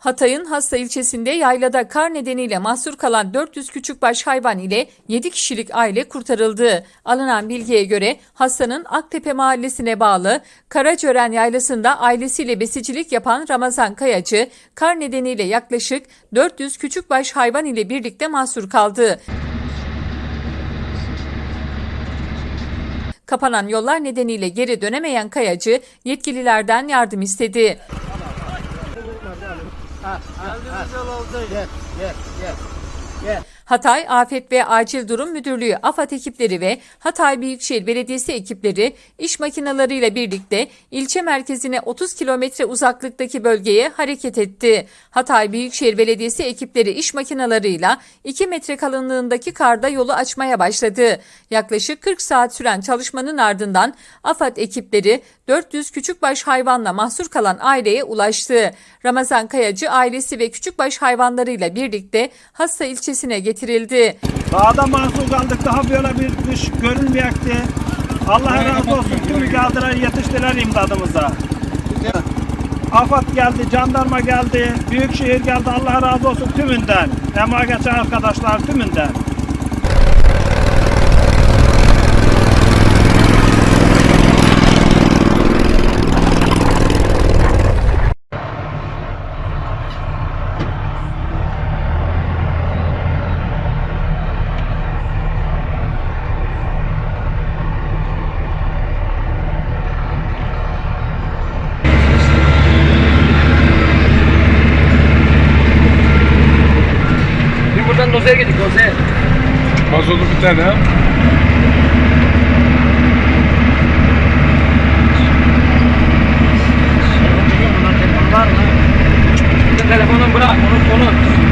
Hatay'ın Hasta ilçesinde yaylada kar nedeniyle mahsur kalan 400 küçükbaş hayvan ile 7 kişilik aile kurtarıldı. Alınan bilgiye göre Hasta'nın Aktepe mahallesine bağlı Karacören yaylasında ailesiyle besicilik yapan Ramazan Kayacı, kar nedeniyle yaklaşık 400 küçükbaş hayvan ile birlikte mahsur kaldı. Kapanan yollar nedeniyle geri dönemeyen Kayacı yetkililerden yardım istedi. Gel, gel, gel. Gel. Hatay Afet ve Acil Durum Müdürlüğü AFAD ekipleri ve Hatay Büyükşehir Belediyesi ekipleri iş makinalarıyla birlikte ilçe merkezine 30 kilometre uzaklıktaki bölgeye hareket etti. Hatay Büyükşehir Belediyesi ekipleri iş makinalarıyla 2 metre kalınlığındaki karda yolu açmaya başladı. Yaklaşık 40 saat süren çalışmanın ardından AFAD ekipleri 400 küçükbaş hayvanla mahsur kalan aileye ulaştı. Ramazan Kayacı ailesi ve küçükbaş hayvanlarıyla birlikte Hassa ilçesine getirildi. Dağda mahsur kaldık daha böyle bir kış görünmeyekti. Allah razı olsun tüm mücadele yetiştiler imdadımıza. AFAD geldi, jandarma geldi, büyükşehir geldi. Allah razı olsun tümünden. Geçen arkadaşlar tümünden. Bir buradan dozer gittik dozer. Mazotu bir tane. Telefonun bırak, unut onu.